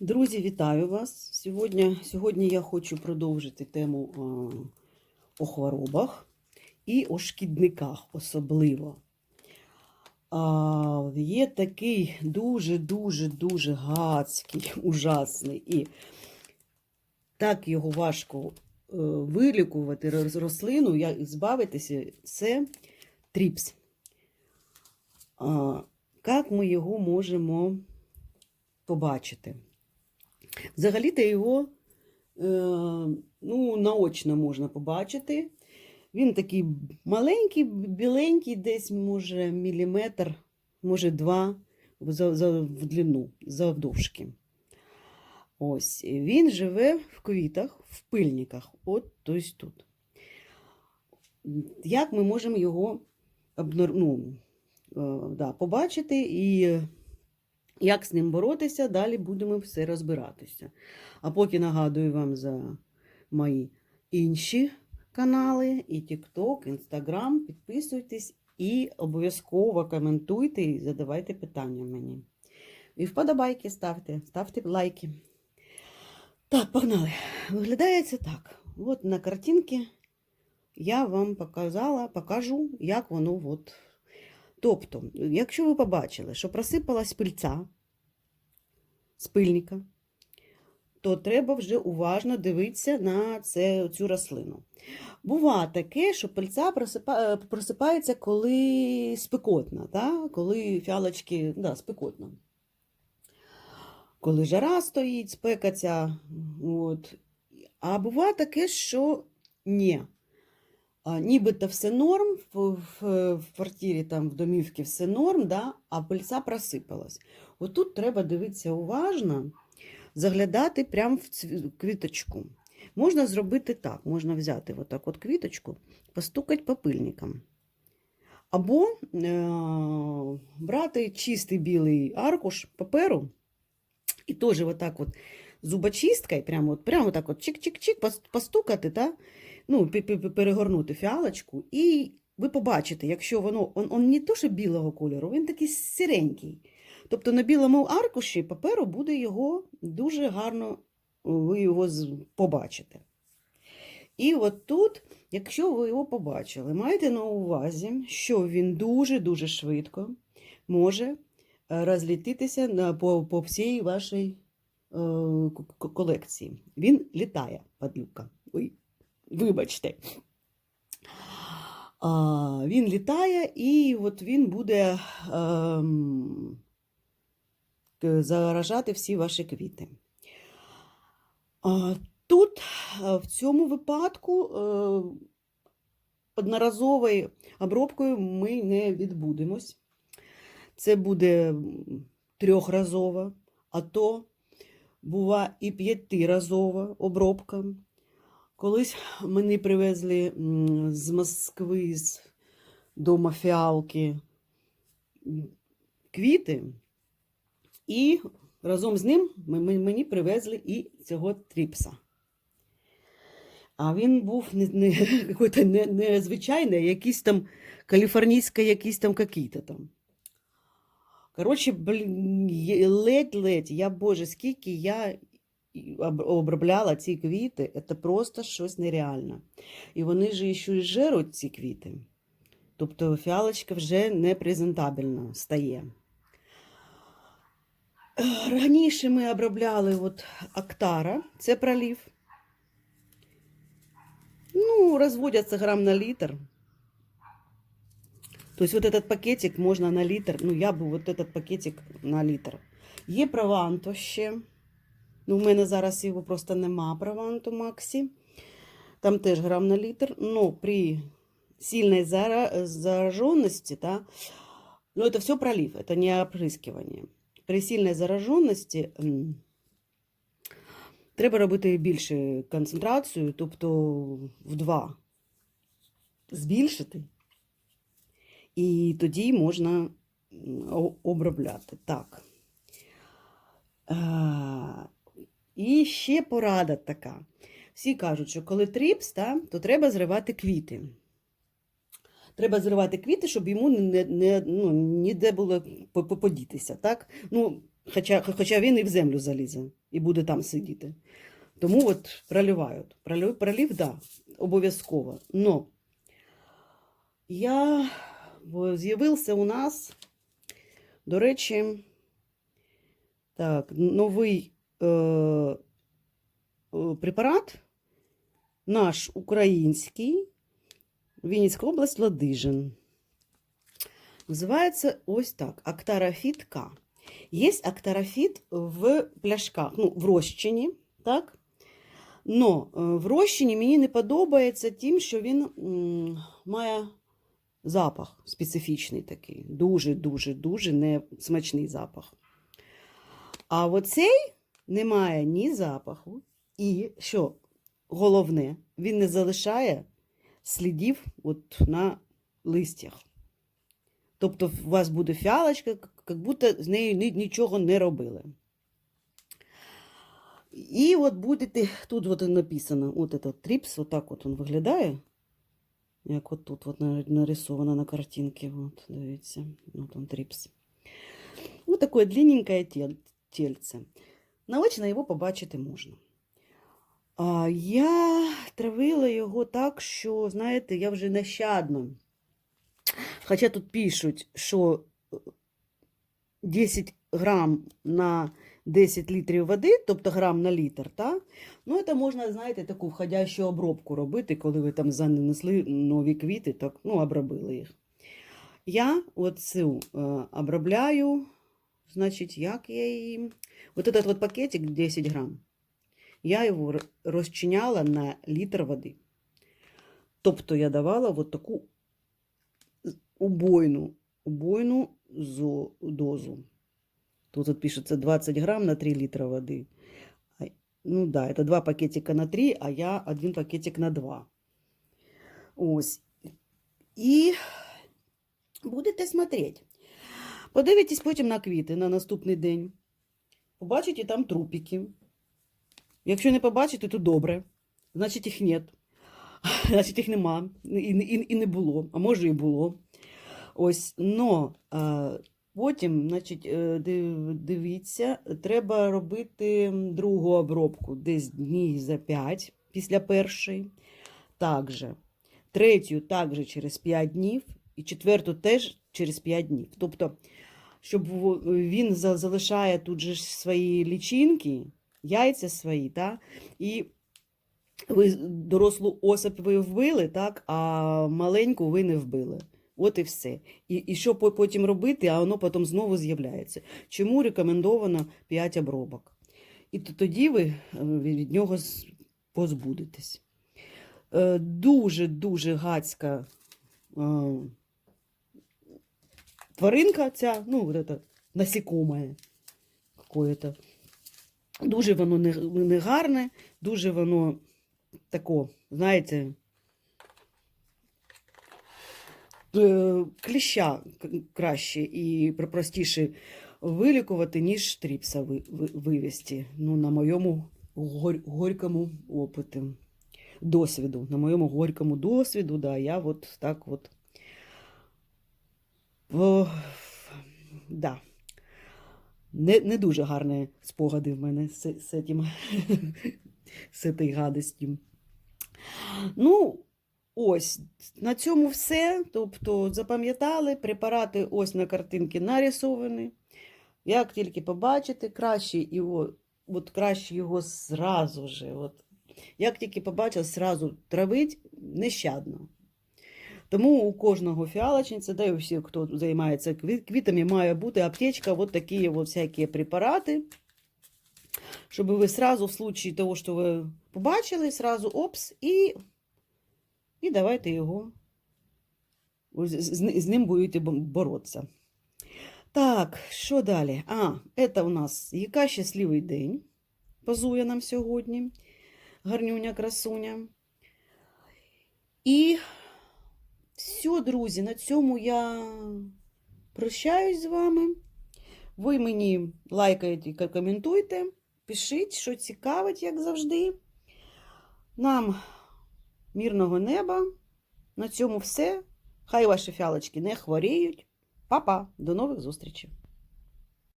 Друзі, вітаю вас! Сьогодні, сьогодні я хочу продовжити тему а, о хворобах і о шкідниках особливо. А, є такий дуже-дуже-дуже гадський, ужасний, і так його важко е, вилікувати рослину, як збавитися, це тріпс. А, як ми його можемо побачити? Взагалі-то його е, ну, наочно можна побачити. Він такий маленький, біленький, десь, може, міліметр, може, два за, за, в длину, завдовжки. Ось, він живе в квітах, в пильниках, от ось тут. Як ми можемо його ну, е, да, побачити і як з ним боротися, далі будемо все розбиратися. А поки нагадую вам за мої інші канали, і TikTok, Instagram. Підписуйтесь і обов'язково коментуйте і задавайте питання мені. І вподобайки ставте, ставте лайки. Так, погнали. Виглядає це так. От на картинці я вам показала, покажу, як воно от. Тобто, якщо ви побачили, що просипалась пильця з пильника, то треба вже уважно дивитися на це, цю рослину. Бува таке, що пильця просипа, просипається, коли спекотна, та? коли фіалочки да, спекотно. Коли жара стоїть, спека ця. От. А буває таке, що ні. Нібито все норм, в, в, в квартирі, там, в домівці все норм, да? а пильця просипалась. Отут треба дивитися уважно, заглядати прямо в цві- квіточку. Можна зробити так: можна взяти отак от квіточку, постукати по пильникам. Або е- брати чистий білий аркуш паперу і теж отак от зубочисткою, прямо, от, прямо так от чик-чик-чик постукати, та? Ну, пе- пе- пе- перегорнути фіалочку, і ви побачите, якщо воно он, он не то, що білого кольору, він такий сіренький. Тобто на білому аркуші паперу буде його дуже гарно, ви його побачите. І от тут, якщо ви його побачили, майте на увазі, що він дуже-дуже швидко може е, розлітитися по, по всій вашій е, колекції. Він літає, падлюка. Ой, вибачте. А, він літає, і от він буде к- заражати всі ваші квіти. А, тут, е, в цьому випадку, е, одноразовою обробкою ми не відбудемось. Це буде трьохразова, а то бува і п'ятиразова обробка. Колись мені привезли з Москви з дома фіалки квіти, і разом з ним мені привезли і цього тріпса. А він був не, не, не, незвичайний, а якийсь там каліфорнійський, якийсь там какий-то там. Коротше, ледь-ледь, я боже, скільки я обробляла ці квіти, це просто щось нереальне. І вони ж ще й жеруть ці квіти. Тобто фіалочка вже не презентабельна стає. Раніше ми обробляли от Актара, це пролив. Ну, розводяться грам на літр. То есть этот пакетик можна на літр, ну я би вот этот пакетик на літр. Є Прованто ще. Ну, в мене зараз його просто нема Прованто Максі. Там теж грам на літр. Ну, при сильной зара- зараженности, да, ну, это все пролив, это не оприскивание. При сильной зараженности треба робити більше концентрацію, тобто в два збільшити. І тоді можна обробляти. Так. І ще порада така. Всі кажуть, що коли тріпс, та, то треба зривати квіти. Треба зривати квіти, щоб йому не, не, ну, ніде було по- по- подітися. Так? Ну, Хоча, хоча він і в землю залізе і буде там сидіти. Тому от проливають. Пролив, пролив да, обов'язково. Но я з'явився у нас, до речі, так, новий препарат, наш український, Вінницька область, Ладижин. Називається ось так: Актарафіт К. Є актарафіт в пляшках, ну, в розчині, так? Но е, в розчині мені не подобається тим, що він має запах специфічний такий. Дуже-дуже дуже не смачний запах. А оцей не має ні запаху, і що головне, він не залишає слідів от на листях. Тобто у вас буде фіалочка, як будто з нею нічого не робили. І от будете, тут от написано, от этот тріпс, отак от він виглядає. Як от тут от на- нарисовано на картинці. От, дивіться, от он тріпс. Ось таке длинненьке тель, тельце. Наочно його побачити можна. А я травила його так, що, знаєте, я вже нещадно. Хоча тут пишуть, що е, 10 грам на 10 літрів води, тобто грам на літр, так? Ну, це можна, знаєте, таку входящу обробку робити, коли ви там занесли нові квіти, так, ну, обробили їх. Я оцю е, обробляю, значить, як я її. Вот этот вот пакетик 10 грам, я його р- розчиняла на літр води. Тобто я давала от таку убойну, убойну зо- дозу. Тут вот пишется 20 грамм на 3 литра воды. А, Ну да, это два пакетика на 3, а я один пакетик на 2. Ось. І будете смотреть. Подивитесь потім на квіти на наступний день. Побачите там трупики. Якщо не побачите, то добре. Значить, їх нет. Значить, їх нема. І, і, і не було. А може і було. Ось, но а, потім, значить, е, дивіться, треба робити другу обробку десь днів за 5 після першої. Також. Третю також через 5 днів, і четверту теж через 5 днів. Тобто, щоб він залишає тут же свої лічинки, яйця свої, та, і ви дорослу особь ви вбили, так, а маленьку ви не вбили. От і все. І, і що потім робити, а воно потім знову з'являється. Чому рекомендовано 5 обробок? І тоді ви е, від нього позбудетесь. Е, Дуже-дуже гадська е, тваринка ця, ну, вот это, насекомое какое-то. Дуже воно не- негарне, дуже воно тако, знаєте, е, кліща краще і простіше вилікувати, ніж тріпса ви- ви- вивести. Ну, на моєму гор- горькому опиті, досвіду. На моєму горькому досвіду, да, я от так от. О, да. Не, не дуже гарні спогади в мене з, з, этим, з цією гадостю. Ну, ось, на цьому все. Тобто, запам'ятали, препарати ось на картинці нарисовані. Як тільки побачите, краще його, от краще його зразу же. От, як тільки побачив, зразу травить нещадно. Тому у кожного фіалочниця, да і у всіх, хто займається квітами, має бути аптечка, вот такі вот всякі препарати, щоб ви сразу, в случае того, що ви побачили, сразу опс, і, і давайте його, з, з ним будете боротися. Так, що далі? А, це у нас яка щасливий день позує нам сьогодні. Гарнюня, красуня. І все, друзі, на цьому я прощаюсь з вами. Ви мені лайкаєте, і коментуйте, пишіть, що цікавить, як завжди. Нам мирного неба. На цьому все. Хай ваші фіалочки не хворіють. Па-па, до нових зустрічей!